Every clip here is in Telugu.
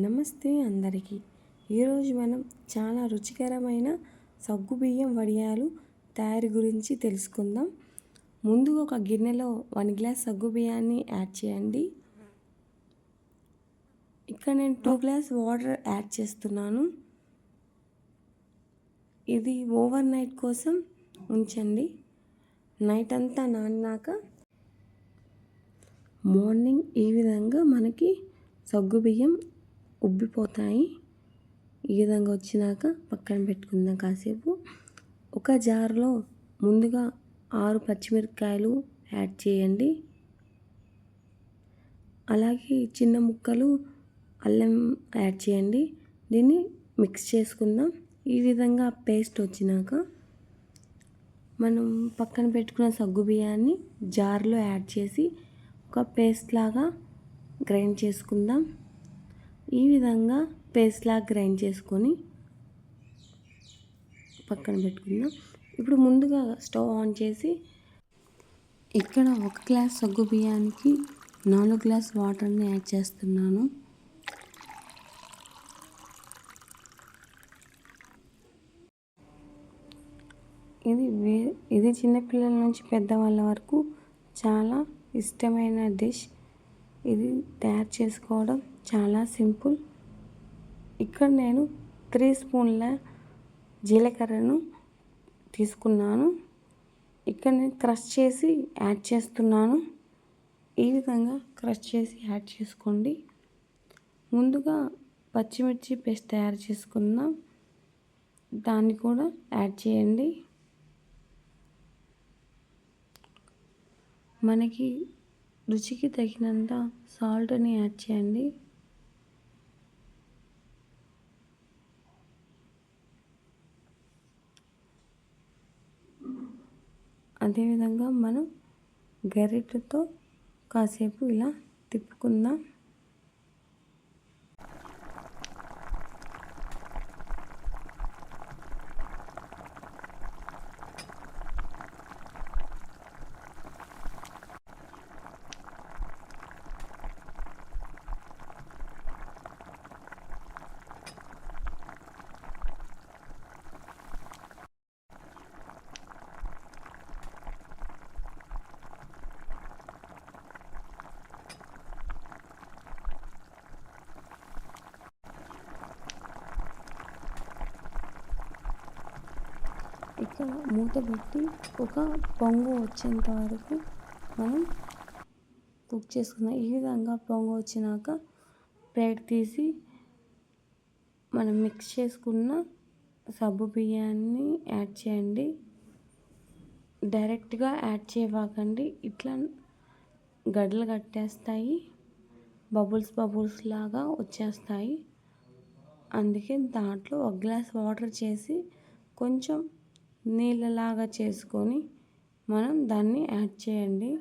నమస్తే అందరికీ. ఈరోజు మనం చాలా రుచికరమైన సగ్గుబియ్యం వడియాలు తయారీ గురించి తెలుసుకుందాం. ముందుగా ఒక గిన్నెలో వన్ గ్లాస్ సగ్గుబియ్యాన్ని యాడ్ చేయండి. ఇక్కడ నేను టూ గ్లాస్ వాటర్ యాడ్ చేస్తున్నాను. ఇది ఓవర్ నైట్ కోసం ఉంచండి. నైట్ అంతా నానినాక మార్నింగ్ ఈ విధంగా మనకి సగ్గుబియ్యం ఉబ్బిపోతాయి. ఈ విధంగా వచ్చినాక పక్కన పెట్టుకుందాం కాసేపు. ఒక జార్లో ముందుగా ఆరు పచ్చిమిరపకాయలు యాడ్ చేయండి. అలాగే చిన్న ముక్కలు అల్లం యాడ్ చేయండి. దీన్ని మిక్స్ చేసుకుందాం. ఈ విధంగా పేస్ట్ వచ్చినాక మనం పక్కన పెట్టుకున్న సగ్గు బియ్యాన్ని జార్లో యాడ్ చేసి ఒక పేస్ట్ లాగా గ్రైండ్ చేసుకుందాం. ఈ విధంగా పేస్ట్లా గ్రైండ్ చేసుకొని పక్కన పెట్టుకుందాం. ఇప్పుడు ముందుగా స్టవ్ ఆన్ చేసి ఇక్కడ ఒక గ్లాస్ సగ్గు బియ్యానికి నాలుగు గ్లాస్ వాటర్ని యాడ్ చేస్తున్నాను. ఇది వే ఇది చిన్నపిల్లల నుంచి పెద్దవాళ్ళ వరకు చాలా ఇష్టమైన డిష్. ఇది తయారు చేసుకోవడం చాలా సింపుల్. ఇక్కడ నేను త్రీ స్పూన్ల జీలకర్రను తీసుకున్నాను. ఇక్కడ నేను క్రష్ చేసి యాడ్ చేస్తున్నాను. ఈ విధంగా క్రష్ చేసి యాడ్ చేసుకోండి. ముందుగా పచ్చిమిర్చి పేస్ట్ తయారు చేసుకుందాం. దాన్ని కూడా యాడ్ చేయండి. మనకి రుచికి తగినంత సాల్ట్ని యాడ్ చేయండి. అదేవిధంగా మనం గరిటతో కాసేపు ఇలా తిప్పుకుందాం. ఒక మూత పెట్టి ఒక పొంగు వచ్చేంత వరకు మనం కుక్ చేసుకుందాం. ఈ విధంగా పొంగు వచ్చినాక ప్లేట్ తీసి మనం మిక్స్ చేసుకున్న సబ్బు బియ్యాన్ని యాడ్ చేయండి. డైరెక్ట్గా యాడ్ చేయవాకండి ఇట్లా గడ్డలు కట్టేస్తాయి. బబుల్స్ బబుల్స్ లాగా వచ్చేస్తాయి. అందుకే దాంట్లో ఒక గ్లాస్ వాటర్ చేసి కొంచెం నీళ్ళలాగా చేసుకొని మనం దాన్ని యాడ్ చేయండి.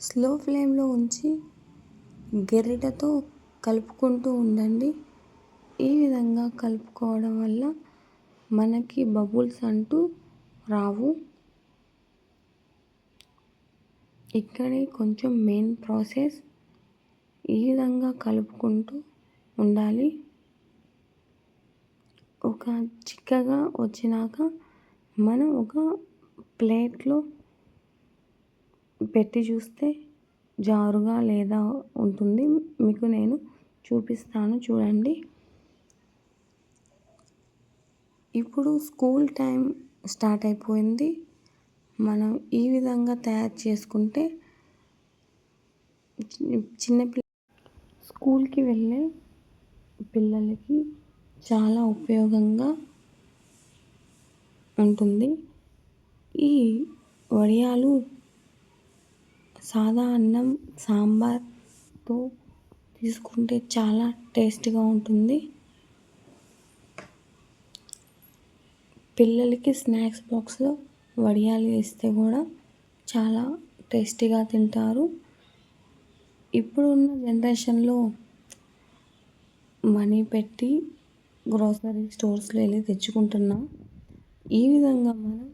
స్లో ఫ్లేమ్లో ఉంచి గెరిటతో కలుపుకుంటూ ఉండండి. ఈ విధంగా కలుపుకోవడం వల్ల మనకి బబుల్స్ అంటూ రావు. ఇక్కడే కొంచెం మెయిన్ ప్రాసెస్ ఈ విధంగా కలుపుకుంటూ ఉండాలి. ఒక చిక్కగా వచ్చినాక మనం ఒక ప్లేట్లో పెట్టి చూస్తే జారుగా లేదా ఉంటుంది. మీకు నేను చూపిస్తాను చూడండి. ఇప్పుడు స్కూల్ టైం స్టార్ట్ అయిపోయింది. మనం ఈ విధంగా తయారు చేసుకుంటే చిన్నపిల్ల స్కూల్కి వెళ్ళే పిల్లలకి చాలా ఉపయోగంగా ఉంటుంది. ఈ వడియాలు సాదా అన్నం సాంబార్తో తీసుకుంటే చాలా టేస్ట్గా ఉంటుంది. పిల్లలకి స్నాక్స్ బాక్స్లో వడియాలు వేస్తే కూడా చాలా టేస్టీగా తింటారు. ఇప్పుడున్న జనరేషన్లో మనీ పెట్టి గ్రోసరీ స్టోర్స్లో వెళ్ళి తెచ్చుకుంటున్నాం. ఈ విధంగా మనం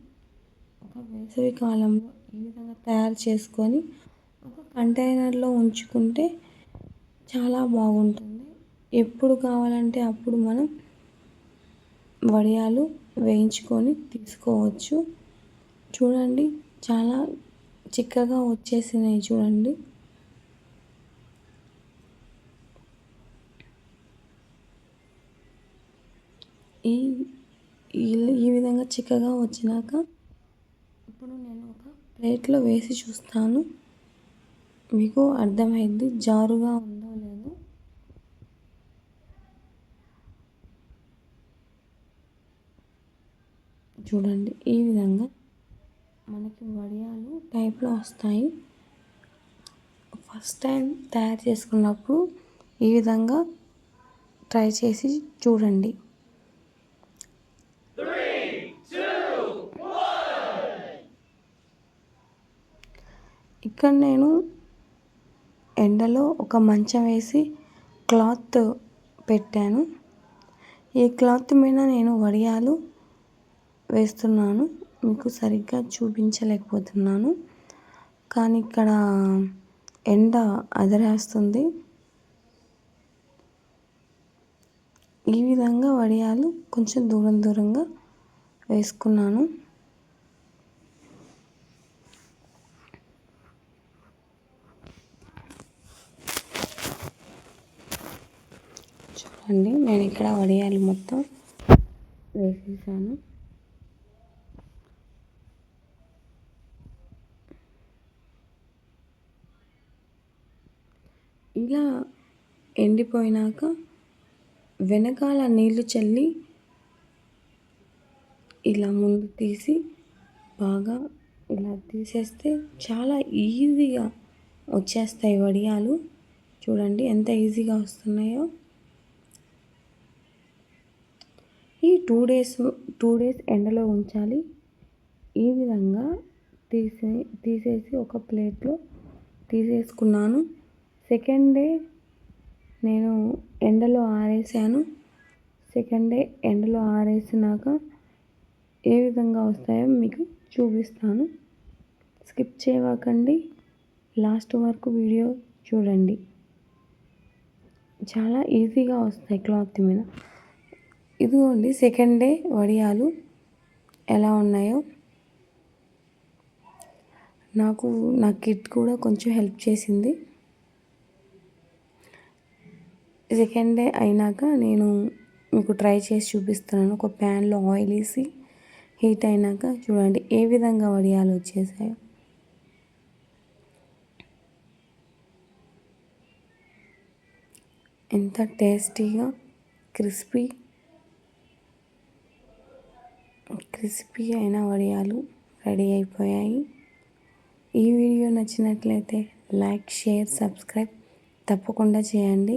ఒక వేసవి కాలంలో ఈ విధంగా తయారు చేసుకొని ఒక కంటైనర్లో ఉంచుకుంటే చాలా బాగుంటుంది. ఎప్పుడు కావాలంటే అప్పుడు మనం వడియాలు వేయించుకొని తీసుకోవచ్చు. చూడండి చాలా చిక్కగా వచ్చేసినాయి చూడండి. ఈ ఈ విధంగా చిక్కగా వచ్చినాక ఇప్పుడు నేను ఒక ప్లేట్లో వేసి చూస్తాను. మీకు అర్థమైంది జారుగా ఉందో లేదో. చూడండి ఈ విధంగా మనకి వడియాలు టైప్లో వస్తాయి. ఫస్ట్ టైం తయారు చేసుకున్నప్పుడు ఈ విధంగా ట్రై చేసి చూడండి. ఇక్కడ నేను ఎండలో ఒక మంచం వేసి క్లాత్ పెట్టాను. ఈ క్లాత్ మీద నేను వడియాలు వేస్తున్నాను. మీకు సరిగ్గా చూపించలేకపోతున్నాను. కానీ ఇక్కడ ఎండ అదరేస్తుంది. ఈ విధంగా వడియాలు కొంచెం దూరం దూరంగా వేసుకున్నాను. చూసుకోండి నేను ఇక్కడ వడియాలు మొత్తం వేసేసాను. ఇలా ఎండిపోయినాక వెనకాల నీళ్ళు చల్లి ఇలా ముందు తీసి బాగా ఇలా తీసేస్తే చాలా ఈజీగా వచ్చేస్తాయి వడియాలు. చూడండి ఎంత ఈజీగా వస్తున్నాయో. ఈ టూ డేస్ టూ డేస్ ఎండలో ఉంచాలి. ఈ విధంగా తీసే తీసేసి ఒక ప్లేట్లో తీసేసుకున్నాను. సెకండ్ డే నేను ఎండలో ఆరేసాను. సెకండ్ డే ఎండలో ఆరేసినాక ఏ విధంగా వస్తాయో మీకు చూపిస్తాను. స్కిప్ చేయకండి లాస్ట్ వరకు వీడియో చూడండి. చాలా ఈజీగా వస్తాయి క్లాత్ మీద. ఇదిగోండి సెకండ్ డే వడియాలు ఎలా ఉన్నాయో. నాకు నా కిట్ కూడా కొంచెం హెల్ప్ చేసింది. సెకండ్ డే అయినాక నేను మీకు ట్రై చేసి చూపిస్తున్నాను. ఒక ప్యాన్లో ఆయిల్ వేసి హీట్ అయినాక చూడండి ఏ విధంగా వడియాలు వచ్చేసాయో. ఎంత టేస్టీగా క్రిస్పీ క్రిస్పీ అయిన వడియాలు రెడీ అయిపోయాయి. ఈ వీడియో నచ్చినట్లయితే లైక్ షేర్ సబ్స్క్రైబ్ తప్పకుండా చేయండి.